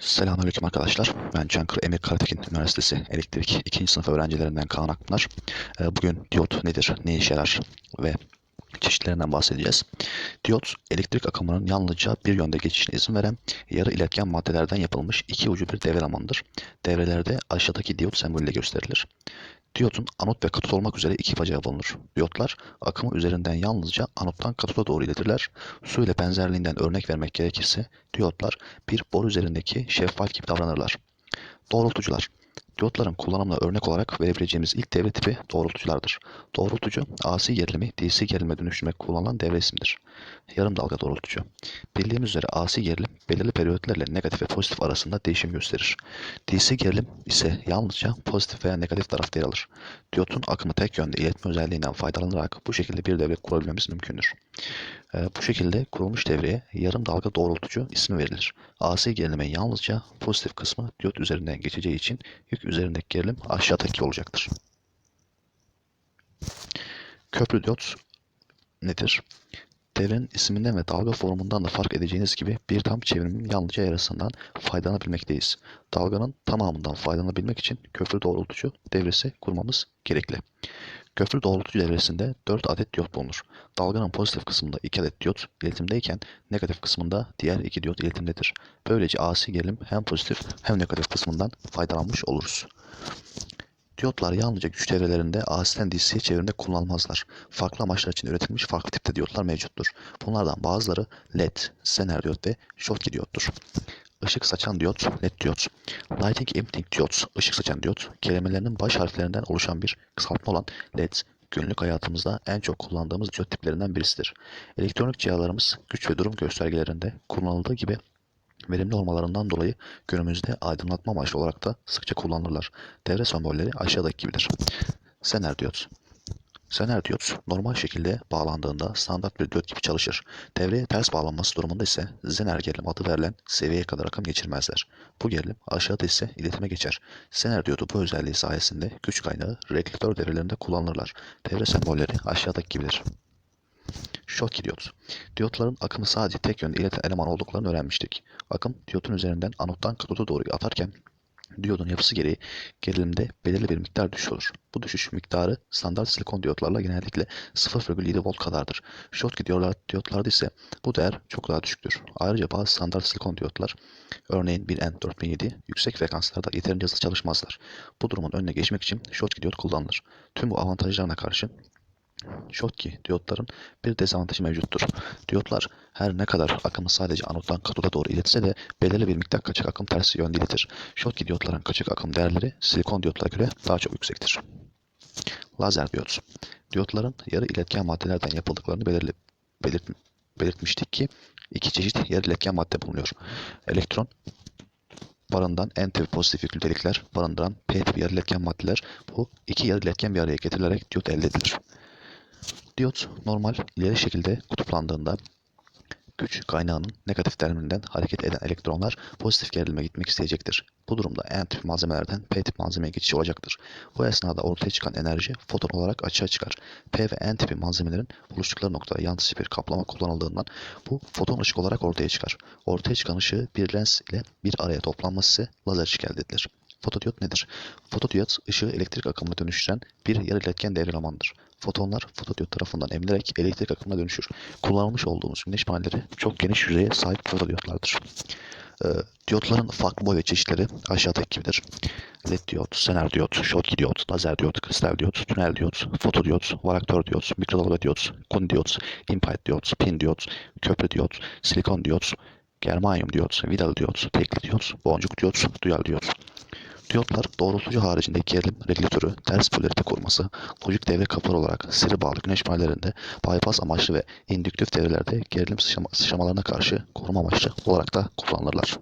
Selamünaleyküm arkadaşlar. Ben Çankırı Emir Karatekin Üniversitesi Elektrik 2. sınıf öğrencilerinden Kaan Akpınar. Ee, Bugün diyot nedir, ne işe yarar ve çeşitlerinden bahsedeceğiz. Diyot, elektrik akımının yalnızca bir yönde geçişine izin veren yarı iletken maddelerden yapılmış iki ucu bir devre elemanıdır. Devrelerde aşağıdaki diyot sembolüyle gösterilir. Diyotun anot ve katot olmak üzere iki bacağı bulunur. Diyotlar akımı üzerinden yalnızca anottan katoda doğru iletirler. Su ile benzerliğinden örnek vermek gerekirse diyotlar bir boru üzerindeki şeffaf gibi davranırlar. Doğrultucular Diyotların kullanımına örnek olarak verebileceğimiz ilk devre tipi doğrultuculardır. Doğrultucu, AC gerilimi DC gerilime dönüştürmek kullanılan devre ismidir. Yarım dalga doğrultucu. Bildiğimiz üzere AC gerilim belirli periyotlarla negatif ve pozitif arasında değişim gösterir. DC gerilim ise yalnızca pozitif veya negatif tarafta yer alır. Diyotun akımı tek yönde iletme özelliğinden faydalanarak bu şekilde bir devre kurabilmemiz mümkündür. Ee, Bu şekilde kurulmuş devreye yarım dalga doğrultucu ismi verilir. AC gerilime yalnızca pozitif kısmı diyot üzerinden geçeceği için yük üzerindeki gerilim aşağıdaki olacaktır. Köprü diyot nedir? Devrenin isminden ve dalga formundan da fark edeceğiniz gibi bir tam çevrimin yalnızca yarısından faydalanabilmekteyiz. Dalganın tamamından faydalanabilmek için köprü doğrultucu devresi kurmamız gerekli. Köprü doğrultucu devresinde 4 adet diyot bulunur. Dalganın pozitif kısmında 2 adet diyot iletimdeyken negatif kısmında diğer 2 diyot iletimdedir. Böylece AC gerilim hem pozitif hem negatif kısmından faydalanmış oluruz. Diyotlar yalnızca güç devrelerinde AC'den DC'ye çevirimde kullanılmazlar. Farklı amaçlar için üretilmiş farklı tipte diyotlar mevcuttur. Bunlardan bazıları LED, Zener diyot ve Schottky diyottur. Işık saçan diyot, LED diyot. Lighting emitting diyot, ışık saçan diyot, kelimelerinin baş harflerinden oluşan bir kısaltma olan LED, günlük hayatımızda en çok kullandığımız diyot tiplerinden birisidir. Elektronik cihazlarımız güç ve durum göstergelerinde kullanıldığı gibi verimli olmalarından dolayı günümüzde aydınlatma amaçlı olarak da sıkça kullanılırlar. Devre sembolleri aşağıdaki gibidir. Zener diyot. Zener diyot normal şekilde bağlandığında standart bir diyot gibi çalışır. Devreye ters bağlanması durumunda ise Zener gerilim adı verilen seviyeye kadar akım geçirmezler. Bu gerilim aşağıda ise iletime geçer. Zener diyodu bu özelliği sayesinde güç kaynağı regülatör devrelerinde kullanılırlar. Devre sembolleri aşağıdaki gibidir. Schottky diyot. Diyotların akımı sadece tek yönde ileten eleman olduklarını öğrenmiştik. Akım diyotun üzerinden anottan katoda doğru atarken diyodun yapısı gereği gerilimde belirli bir miktar düşüş olur. Bu düşüş miktarı standart silikon diyotlarla genellikle 0,7 volt kadardır. Schottky diyotlar, diyotlarda ise bu değer çok daha düşüktür. Ayrıca bazı standart silikon diyotlar, örneğin 1N4007 yüksek frekanslarda yeterince hızlı çalışmazlar. Bu durumun önüne geçmek için Schottky diyot kullanılır. Tüm bu avantajlarına karşı Schottky diyotların bir dezavantajı mevcuttur. Diyotlar her ne kadar akımı sadece anottan katoda doğru iletse de belirli bir miktar kaçak akım tersi yönde iletir. Schottky diyotların kaçak akım değerleri silikon diyotlara göre daha çok yüksektir. Lazer diyot. Diyotların yarı iletken maddelerden yapıldıklarını belirli, belirt, belirtmiştik ki iki çeşit yarı iletken madde bulunuyor. Elektron barındıran N tipi pozitif yüklü delikler barındıran P tipi yarı iletken maddeler bu iki yarı iletken bir araya getirilerek diyot elde edilir. Diyot normal ileri şekilde kutuplandığında güç kaynağının negatif termininden hareket eden elektronlar pozitif gerilime gitmek isteyecektir. Bu durumda N tip malzemelerden P tip malzemeye geçiş olacaktır. Bu esnada ortaya çıkan enerji foton olarak açığa çıkar. P ve N tipi malzemelerin buluştukları noktada yansıcı bir kaplama kullanıldığından bu foton ışık olarak ortaya çıkar. Ortaya çıkan ışığı bir lens ile bir araya toplanması lazer ışık elde edilir. Fotodiyot nedir? Fotodiyot ışığı elektrik akımına dönüştüren bir yarı iletken devre elemanıdır. Fotonlar fotodiyot tarafından emilerek elektrik akımına dönüşür. Kullanılmış olduğumuz güneş panelleri çok geniş yüzeye sahip fotodiyotlardır. Ee, diyotların farklı boy ve çeşitleri aşağıdaki gibidir. LED diyot, Zener diyot, Schottky diyot, lazer diyot, kristal diyot, tünel diyot, fotodiyot, varaktör diyot, mikrodalga diyot, kun diyot, impide diyot, pin diyot, köprü diyot, silikon diyot, germanyum diyot, vidal diyot, tekli diyot, boncuk diyot, duyal diyot. Diyotlar doğrultucu haricindeki gerilim regülatörü ters polarite koruması, lojik devre kapılar olarak seri bağlı güneş panellerinde bypass amaçlı ve indüktif devrelerde gerilim sıçrama, sıçramalarına karşı koruma amaçlı olarak da kullanılırlar.